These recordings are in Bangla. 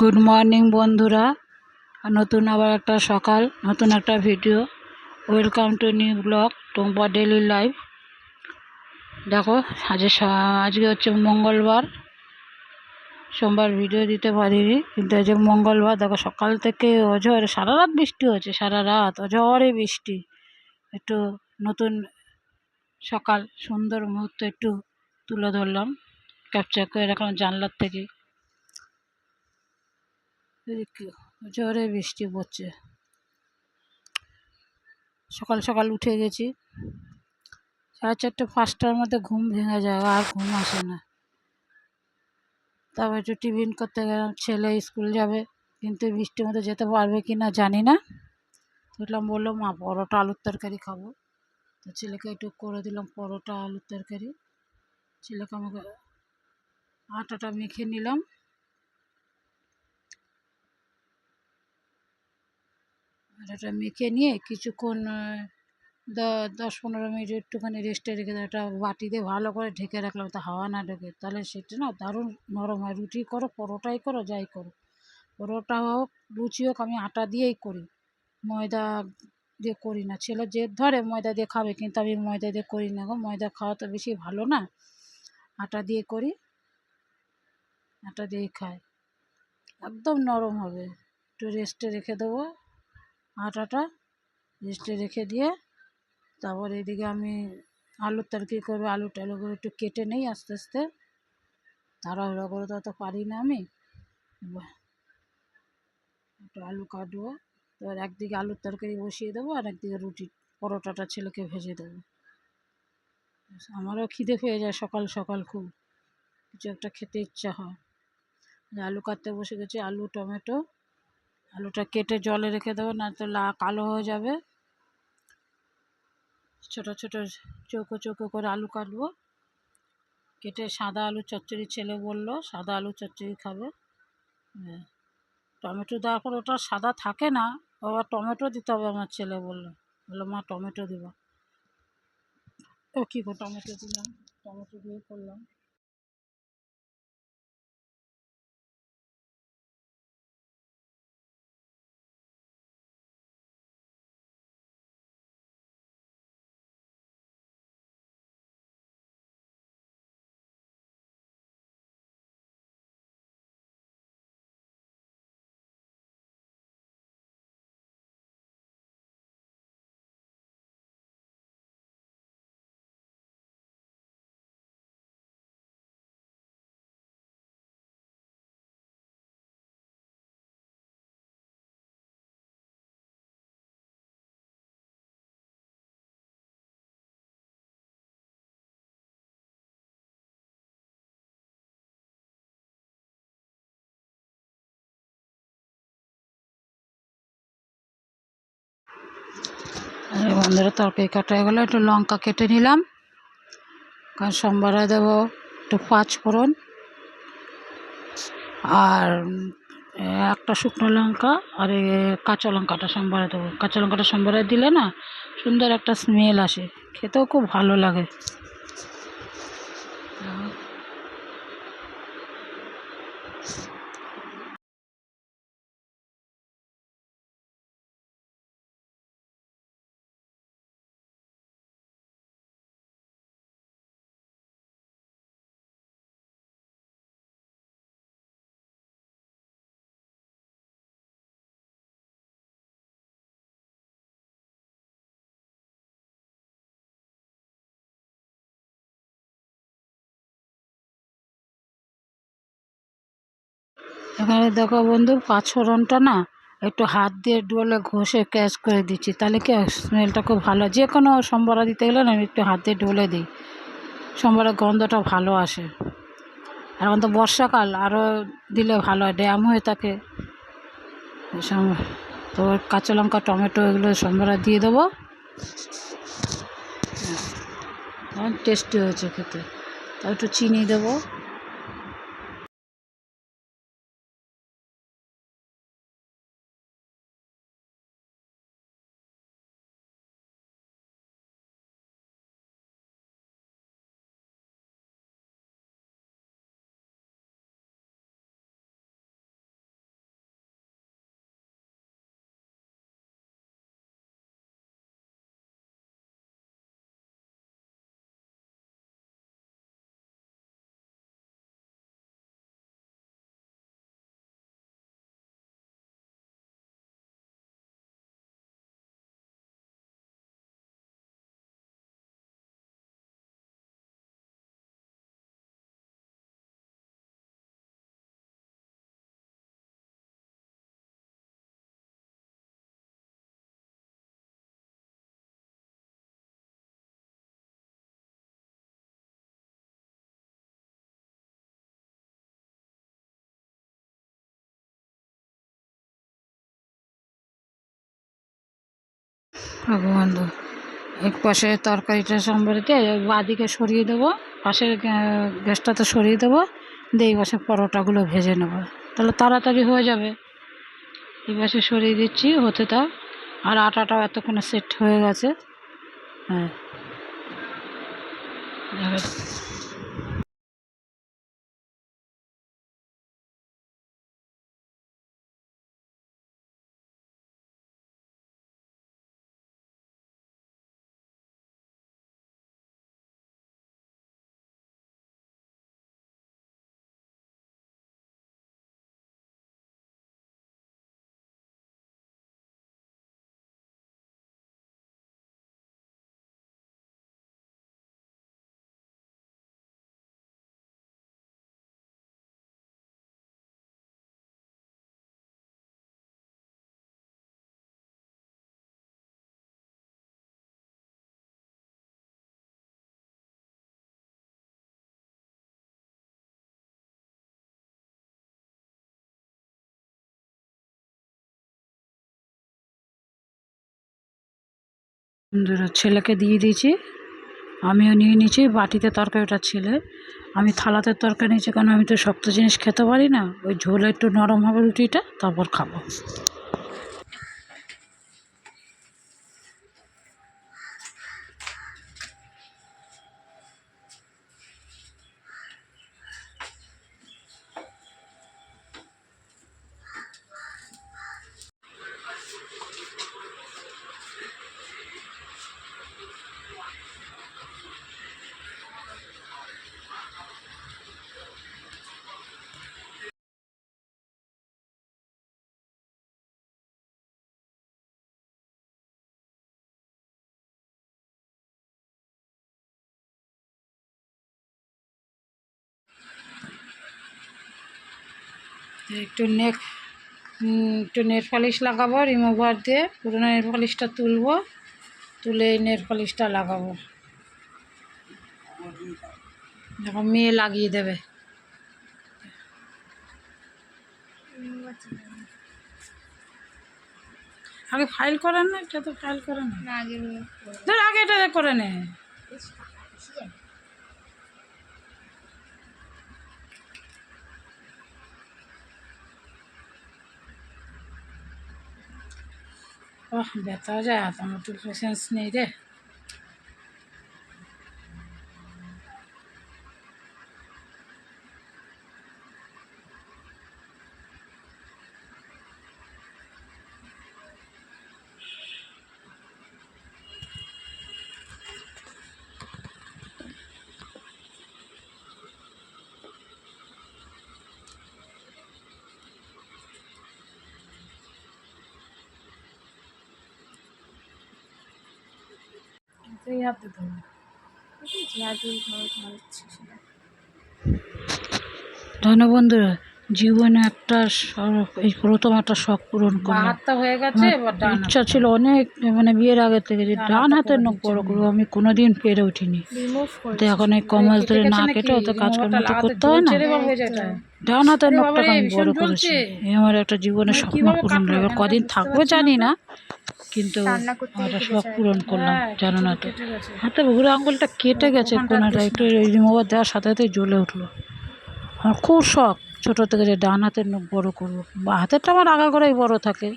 গুড মর্নিং বন্ধুরা। নতুন আবার একটা সকাল, নতুন একটা video welcome to new blog Tumpa daily life দেখো, আজকে সা- আজকে হচ্ছে মঙ্গলবার। সোমবার ভিডিও দিতে পারিনি, কিন্তু আজকে মঙ্গলবার, দেখো সকাল থেকে অঝরে সারা রাত বৃষ্টি হচ্ছে সারা রাত অঝরে বৃষ্টি। একটু নতুন সকাল, সুন্দর মুহূর্ত একটু তুলে ধরলাম। ক্যাপচার করে রাখলাম জানলার থেকে। জোরে বৃষ্টি পড়ছে। সকাল সকাল উঠে গেছি। সাড়ে চারটে, পাঁচটার মধ্যে ঘুম ভেঙে যায়, আর ঘুম আসে না। তারপর একটু টিফিন করতে গেলাম, ছেলে স্কুল যাবে, কিন্তু বৃষ্টির মধ্যে যেতে পারবে কি না জানি না। দেখলাম বলল, মা, পরোটা, আলুর তরকারি খাব। তো ছেলেকে একটু করে দিলাম, পরোটা, আলুর তরকারি। ছেলেকে আমাকে আটাটা মেখে নিলাম। আটাটা মেখে নিয়ে কিছুক্ষণ দশ পনেরো মিনিট একটুখানি রেস্টে রেখে একটা বাটি দিয়ে ভালো করে ঢেকে রাখলাম তো হাওয়া না ঢোকে। তাহলে সেটা না দারুণ নরম হয়। রুটি করো, পরোটাই করো, যাই করো। পরোটা হোক, লুচি হোক, আমি আটা দিয়েই করি। ময়দা দিয়ে করি না। ছেলে জেদ ধরে ময়দা দিয়ে খাবে, কিন্তু আমি ময়দা দিয়ে করি না গো। ময়দা খাওয়া তো বেশি ভালো না। আটা দিয়ে করি, আটা দিয়েই খাই। একদম নরম হবে। একটু রেস্টে রেখে দেবো। আটাটা রেস্টে রেখে দিয়ে তারপর এদিকে আমি আলুর তরকারি করব আলু টালুগুলো একটু কেটে নেই আস্তে আস্তে। তাড়াহুড়ো করে তো অত পারি না আমি। একটু আলু কাটবো, এবার একদিকে আলুর তরকারি বসিয়ে দেবো আর একদিকে রুটি পরোটাটা ছেলেকে ভেজে দেবো। আমারও খিদে পেয়ে যায় সকাল সকাল খুব। কিছু একটা খেতে ইচ্ছা হয়। আলু কাটতে বসে গেছি, আলু, টমেটো আলুটা কেটে জলে রেখে দেবো, না তো লা কালো হয়ে যাবে। ছোট ছোট চৌকো চৌকো করে আলু কাটবো। কেটে সাদা আলু চচ্চড়ি ছেলে বলল, সাদা আলু চচ্চড়ি খাবে। টমেটো দেওয়ার পর ওটা সাদা থাকে না আবার টমেটো দিতে হবে আমার ছেলে বলল। বলল, মা, টমেটো দেবো। ও কী গো, টমেটো দিলাম, টমেটো দিয়ে করলাম। বন্ধুরা তরকারি কাটা হয়ে গেলো, একটু লঙ্কা কেটে নিলাম। কারণ সোমবারে দেবো একটু পাঁচ ফোড়ন আর একটা শুকনো লঙ্কা আর কাঁচা লঙ্কাটা সোমবারে দেবো। কাঁচা লঙ্কাটা সোমবারে দিলে না সুন্দর একটা স্মেল আসে, খেতেও খুব ভালো লাগে। এখানে দেখো বন্ধু, পাঁচফোড়নটা না একটু হাত দিয়ে ডলে ঘষে ক্যাশ করে দিচ্ছি। তাহলে কি স্মেলটা খুব ভালো। যে কোনো সম্বরা দিতে গেলে না আমি একটু হাত দিয়ে ডলে দিই। সম্বরের গন্ধটা ভালো আসে। আর এখন তো বর্ষাকাল আরও দিলে ভালো হয়, ড্যাম হয়ে থাকে। তো কাঁচা লঙ্কা, টমেটো এগুলো সম্বরা দিয়ে দেবো। টেস্টি হয়েছে খেতে। তার একটু চিনি দেবো। বন্ধু এক পাশে তরকারিটা সম্বরিতে বাদিকে সরিয়ে দেবো পাশের গ্যাসটা তো সরিয়ে দেবো, দিয়ে এই পাশে পরোটাগুলো ভেজে নেব। তাহলে তাড়াতাড়ি হয়ে যাবে। এই পাশে সরিয়ে দিচ্ছি, হতে তা আর আটাটাও এতক্ষণে সেট হয়ে গেছে। হ্যাঁ। ছেলেকে দিয়ে দিয়েছি, আমিও নিয়ে নিয়েছি, বাটিতে তরকারি, ওটা ছেলে। আমি থালাতে তরকারি নিয়েছি কারণ আমি তো শক্ত জিনিস খেতে পারি না? ওই ঝোলে একটু নরম হবে রুটিটা, তারপর খাব। একটু নেক একটু নেট পলিশ লাগাবো রিমুভার দিয়ে পুরোনো নেট পলিশটা তুলবো তুলে এই নেট পলিশটা লাগাবো। দেখো মেয়ে লাগিয়ে দেবে। আগে ফাইল করেন না? এটা তো ফাইল করে না? আগে এটা করে নে। বাহ ব্যথা যায় আমার তো পেশেন্স নেই রে এই হাতে ধরো ধন্য বন্ধুরা জীবনে একটা শখ- এই প্রথম একটা শখ পূরণ করলাম। হয়ে গেছে ইচ্ছা ছিল অনেক মানে বিয়ের আগে থেকে যে ডান হাতের নখ বড় করব আমি কোনোদিন পেরে উঠিনি। তো এখন এই কমাস ধরে না কেটে অত কাজকর্ম তো করতে হয় না। ডান হাতের নখটাকে আমি বড় করেছি। এই আমার একটা জীবনের স্বপ্ন পূরণ হলো এবার কদিন থাকবে জানি না। কিন্তু একটা শখ পূরণ করলাম জানো না তো। হাতে বুড়ো আঙুলটা কেটে গেছে কোনাটা একটু রিমোভার দেওয়ার সাথে সাথে জ্বলে উঠল। আমার খুব শখ। ছোটো থেকে যে ডান হাতের নখ বড় করব। বা হাতেরটা আমার আগা করেই বড় থাকে।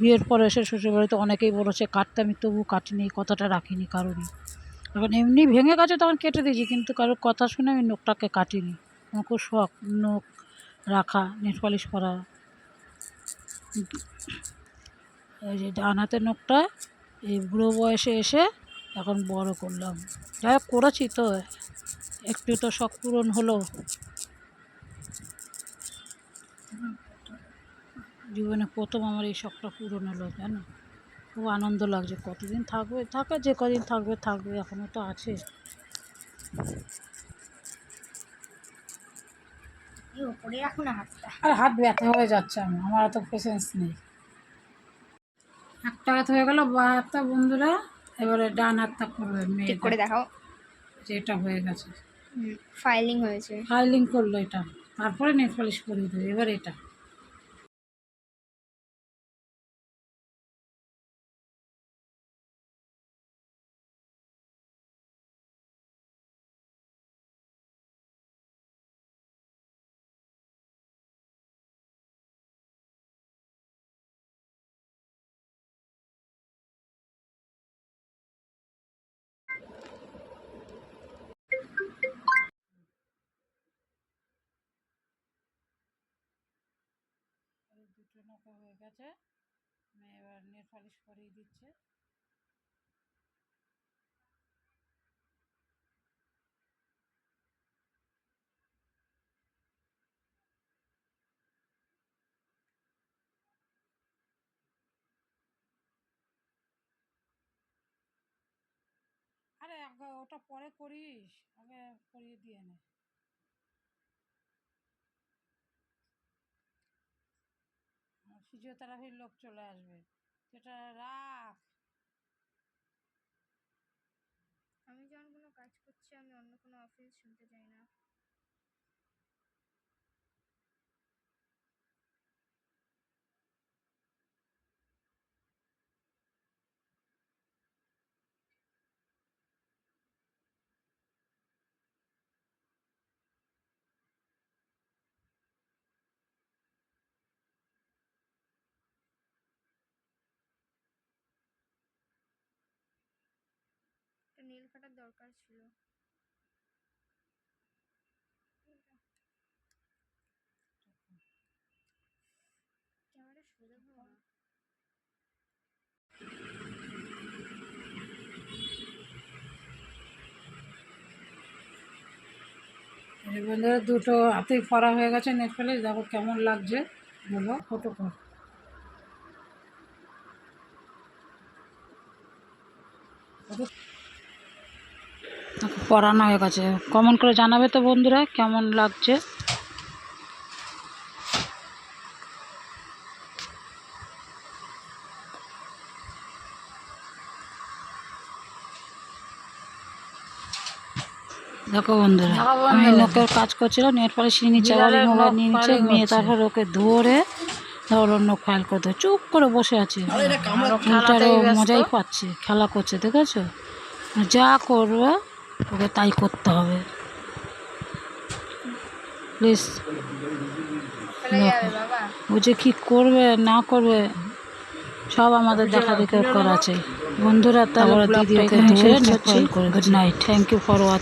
বিয়ের পরে এসে শ্বশুরবাড়িতে অনেকেই বলেছে কাটতে আমি তবু কাটিনি, কথাটা রাখিনি কারণে এখন এমনি ভেঙে গেছে তখন কেটে দিয়েছি, কিন্তু কারোর কথা শুনে আমি নখটাকে কাটিনি। আমার খুব শখ, নখ রাখা, নেট পলিশ করা। এই যে ডান হাতের নখটা, এই বুড়ো বয়সে এসে এখন বড় করলাম। যাই করেছি তো। একটু তো শখ পূরণ হলো। জীবনে প্রথম আমার এই শখটা পূরণ হলো জানো? খুব আনন্দ লাগছে। কতদিন থাকবে? থাকে যে কদিন থাকবে থাকবে এখনও তো আছে। আর হাত ব্যথা হয়ে যাচ্ছে আমার আমার অত পেশেন্স নেই। একটা হাত হয়ে গেল বা হাতটা বন্ধুরা এবারে ডান হাতটা করবে মেয়ে করে দেখাও। যেটা হয়ে গেছে। ফাইলিং হয়েছে। ফাইলিং করল এটা। তারপরে নেল পলিশ করিয়ে দেবে এবার এটা। নৌকা হয়ে গেছে। এবার দিচ্ছে। আরে আগে ওটা পরে করিস আগে করিয়ে দিয়ে নে। ফিজিওথেরাপির লোক চলে আসবে। সেটা রাখ। আমি যখন কোনো কাজ করছি, আমি অন্য কোনো অফিস শুনতে চাই না। নীল কাটার দরকার ছিল। ক্যামেরা না। দুটো হাতেই করা হয়ে গেছে নেট ফেলে দেখো কেমন লাগছে। বলো ফটো কর। পড়ানো হয়ে গেছে। কমেন্ট করে জানাবে তো বন্ধুরা কেমন লাগছে? দেখো বন্ধুরা আমি লোকের কাজ করছিলাম নেট পালিশ নিচে আবার মোবাইল নিয়ে নিচ্ছে মেয়ে তারপর ওকে ধরে তারপর অন্য ফাইল করতে চুপ করে বসে আছে। মজাই পাচ্ছে খেলা করছে দেখেছ? যা করবে ওকে তাই করতে হবে। প্লিজ। চলে যাবে বাবা। ও যে কী করবে না করবে সব আমাদের দেখা দেখে করা আছে। বন্ধুরা তারপরে দিদি ওকে ধরে করে good night thank you for watching